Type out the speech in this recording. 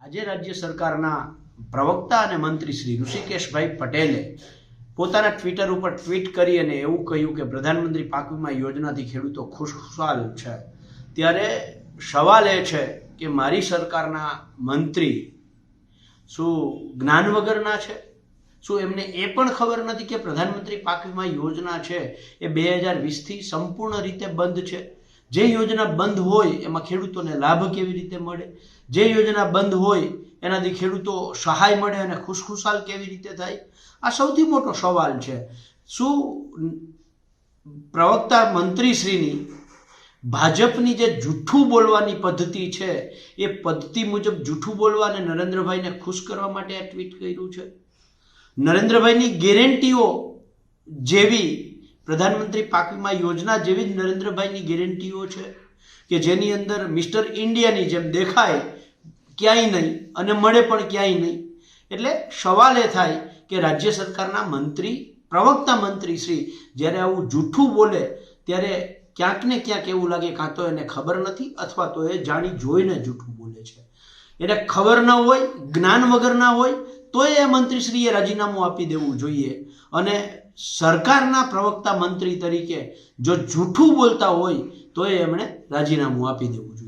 આજે રાજ્ય સરકારના પ્રવક્તા અને મંત્રી શ્રી ઋષિકેશભાઈ પટેલે પોતાના ટ્વિટર ઉપર ટ્વીટ કરી અને એવું કહ્યું કે પ્રધાનમંત્રી પાક વીમા યોજનાથી ખેડૂતો ખુશખુશાલ છે. ત્યારે સવાલ એ છે કે મારી સરકારના મંત્રી શું જ્ઞાન વગરના છે? શું એમને એ પણ ખબર નથી કે પ્રધાનમંત્રી પાક વીમા યોજના છે એ બે હજાર વીસથી સંપૂર્ણ રીતે બંધ છે? જે યોજના બંધ હોય એમાં ખેડૂતોને લાભ કેવી રીતે મળે? જે યોજના બંધ હોય એનાથી ખેડૂતો સહાય મળે અને ખુશખુશાલ કેવી રીતે થાય? આ સૌથી મોટો સવાલ છે. શું પ્રવક્તા મંત્રીશ્રીની ભાજપની જે જૂઠું બોલવાની પદ્ધતિ છે, એ પદ્ધતિ મુજબ જૂઠું બોલવા અને નરેન્દ્રભાઈને ખુશ કરવા માટે આ ટ્વીટ કર્યું છે? નરેન્દ્રભાઈની ગેરંટીઓ જેવી પ્રધાનમંત્રી પાક વીમા યોજના જેવી જ નરેન્દ્રભાઈની ગેરંટીઓ છે કે જેની અંદર મિસ્ટર ઇન્ડિયાની જેમ દેખાય ક્યાંય નહીં અને મળે પણ ક્યાંય નહીં. એટલે સવાલ એ થાય કે રાજ્ય સરકારના મંત્રી, પ્રવક્તા મંત્રી શ્રી જ્યારે આવું જૂઠું બોલે ત્યારે ક્યાંક ને ક્યાંક એવું લાગે કાં તો એને ખબર નથી અથવા તો એ જાણી જોઈને જૂઠું બોલે છે. એને ખબર ન હોય, જ્ઞાન વગર ના હોય તો એ મંત્રીશ્રીએ રાજીનામું આપી દેવું જોઈએ. અને સરકારના પ્રવક્તા મંત્રી તરીકે જો જૂઠું બોલતા હોય તો એમણે રાજીનામું આપી દેવું જોઈએ.